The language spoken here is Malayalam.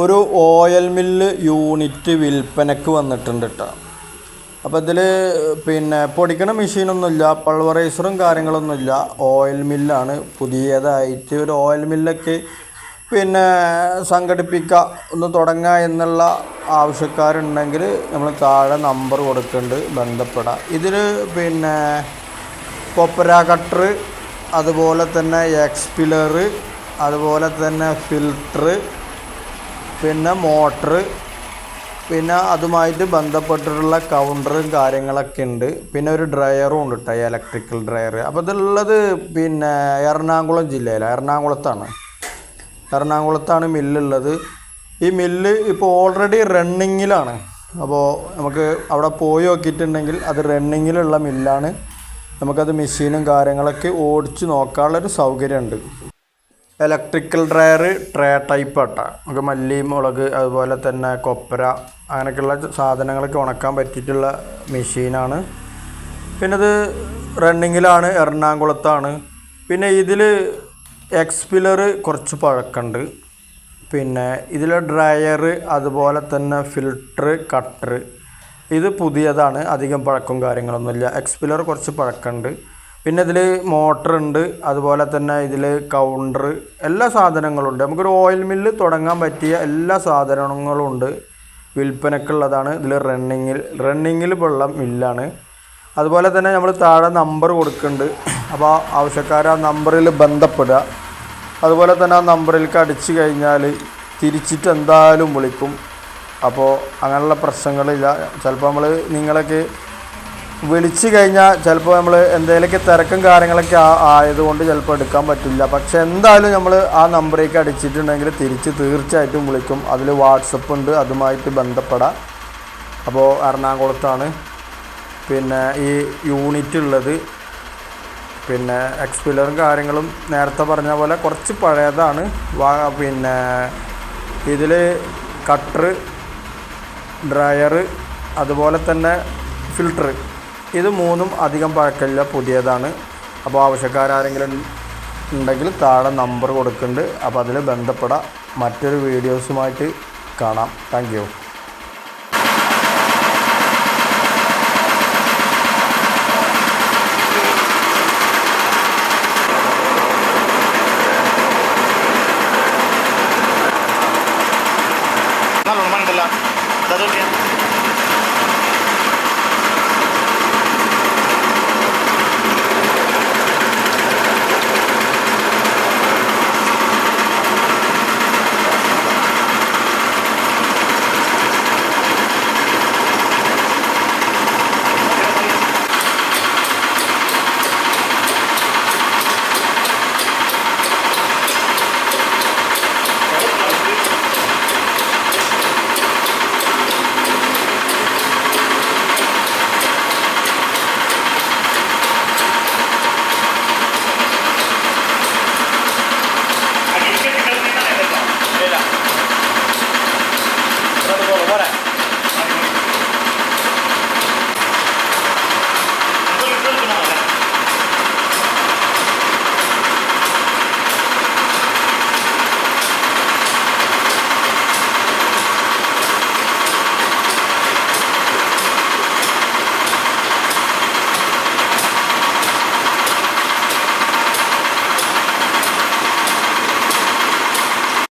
ഒരു ഓയിൽ മില്ല് യൂണിറ്റ് വിൽപ്പനക്ക് വന്നിട്ടുണ്ട് കേട്ടോ അപ്പോൾ ഇതിൽ പിന്നെ പൊടിക്കണ മെഷീനൊന്നുമില്ല പൾവറൈസറും കാര്യങ്ങളൊന്നുമില്ല. ഓയിൽ മില്ലാണ് പുതിയതായിട്ട് ഒരു ഓയിൽ മില്ലൊക്കെ പിന്നെ സംഘടിപ്പിക്കുക ഒന്ന് തുടങ്ങുക എന്നുള്ള ആവശ്യക്കാരുണ്ടെങ്കിൽ നമ്മൾ താഴെ നമ്പർ കൊടുക്കുന്നുണ്ട് ബന്ധപ്പെടാം. ഇതിൽ പിന്നെ കൊപ്പര കട്ടർ അതുപോലെ തന്നെ എക്സ്പിലർ അതുപോലെ തന്നെ ഫിൽട്ടർ പിന്നെ മോട്ടറ് പിന്നെ അതുമായിട്ട് ബന്ധപ്പെട്ടിട്ടുള്ള കൗണ്ടറും കാര്യങ്ങളൊക്കെ ഉണ്ട്. പിന്നെ ഒരു ഡ്രയറും ഉണ്ട് കേട്ടോ ഇലക്ട്രിക്കൽ ഡ്രയർ അപ്പോൾ ഇതുള്ളത് പിന്നെ എറണാകുളം ജില്ലയിലാണ് എറണാകുളത്താണ്. എറണാകുളത്താണ് മില്ലുള്ളത്. ഈ മില്ല് ഇപ്പോൾ ഓൾറെഡി റണ്ണിങ്ങിലാണ് അപ്പോൾ നമുക്ക് അവിടെ പോയി നോക്കിയിട്ടുണ്ടെങ്കിൽ അത് റണ്ണിങ്ങിലുള്ള മില്ലാണ്. നമുക്കത് മെഷീനും കാര്യങ്ങളൊക്കെ ഓടിച്ച് നോക്കാനുള്ളൊരു സൗകര്യമുണ്ട്. ഇലക്ട്രിക്കൽ ഡ്രയർ ട്രേ ടൈപ്പ് ആട്ട. നമുക്ക് മല്ലി മുളക് അതുപോലെ തന്നെ കൊപ്ര അങ്ങനെയൊക്കെയുള്ള സാധനങ്ങളൊക്കെ ഉണക്കാൻ പറ്റിയിട്ടുള്ള മെഷീനാണ് പിന്നെ ഇത് റണ്ണിങ്ങിലാണ് എറണാകുളത്താണ്. പിന്നെ ഇതിൽ എക്സ്പിലർ കുറച്ച് പഴക്കമുണ്ട് പിന്നെ ഇതിൽ ഡ്രയർ അതുപോലെ തന്നെ ഫിൽട്ടർ കട്ടർ ഇത് പുതിയതാണ് അധികം പഴക്കവും കാര്യങ്ങളൊന്നുമില്ല. എക്സ്പിലർ കുറച്ച് പഴക്കമുണ്ട് പിന്നെ ഇതിൽ മോട്ടർ ഉണ്ട് അതുപോലെ തന്നെ ഇതിൽ കൗണ്ടർ എല്ലാ സാധനങ്ങളുണ്ട്. നമുക്കൊരു ഓയിൽ മില്ല് തുടങ്ങാൻ പറ്റിയ എല്ലാ സാധനങ്ങളും ഉണ്ട്. വിൽപ്പനക്കുള്ളതാണ് ഇതിൽ റണ്ണിങ്ങിൽ റണ്ണിങ്ങിൽ ഉള്ള മില്ലാണ് അതുപോലെ തന്നെ നമ്മൾ താഴെ നമ്പർ കൊടുക്കുന്നുണ്ട്. അപ്പോൾ ആവശ്യക്കാർ ആ നമ്പറിൽ ബന്ധപ്പെടുക. അതുപോലെ തന്നെ ആ നമ്പറിലേക്ക് അടിച്ചു കഴിഞ്ഞാൽ തിരിച്ചിട്ട് എന്തായാലും വിളിക്കും. അപ്പോൾ അങ്ങനെയുള്ള പ്രശ്നങ്ങളില്ല. ചിലപ്പോൾ നമ്മൾ നിങ്ങളൊക്കെ വിളിച്ചു കഴിഞ്ഞാൽ ചിലപ്പോൾ നമ്മൾ എന്തെങ്കിലുമൊക്കെ തിരക്കും കാര്യങ്ങളൊക്കെ ആയതുകൊണ്ട് ചിലപ്പോൾ എടുക്കാൻ പറ്റില്ല. പക്ഷെ എന്തായാലും നമ്മൾ ആ നമ്പറേക്ക് അടിച്ചിട്ടുണ്ടെങ്കിൽ തിരിച്ച് തീർച്ചയായിട്ടും വിളിക്കും. അതിൽ വാട്സപ്പ് ഉണ്ട് അതുമായിട്ട് ബന്ധപ്പെടാം. അപ്പോൾ എറണാകുളത്താണ്. പിന്നെ ഈ യൂണിറ്റ് ഉള്ളത്. പിന്നെ എക്സ്പിലറും കാര്യങ്ങളും നേരത്തെ പറഞ്ഞ പോലെ കുറച്ച് പഴയതാണ്. പിന്നെ ഇതിൽ കട്ടർ ഡ്രയർ അതുപോലെ തന്നെ ഫിൽട്ടർ ഇത് മൂന്നും അധികം പഴക്കമില്ല പുതിയതാണ്. അപ്പോൾ ആവശ്യക്കാരെങ്കിലും ഉണ്ടെങ്കിൽ താഴെ നമ്പർ കൊടുക്കുന്നുണ്ട്. അപ്പോൾ അതിൽ ബന്ധപ്പെടാം. മറ്റൊരു വീഡിയോസുമായിട്ട് കാണാം. താങ്ക് അതൊക്കെ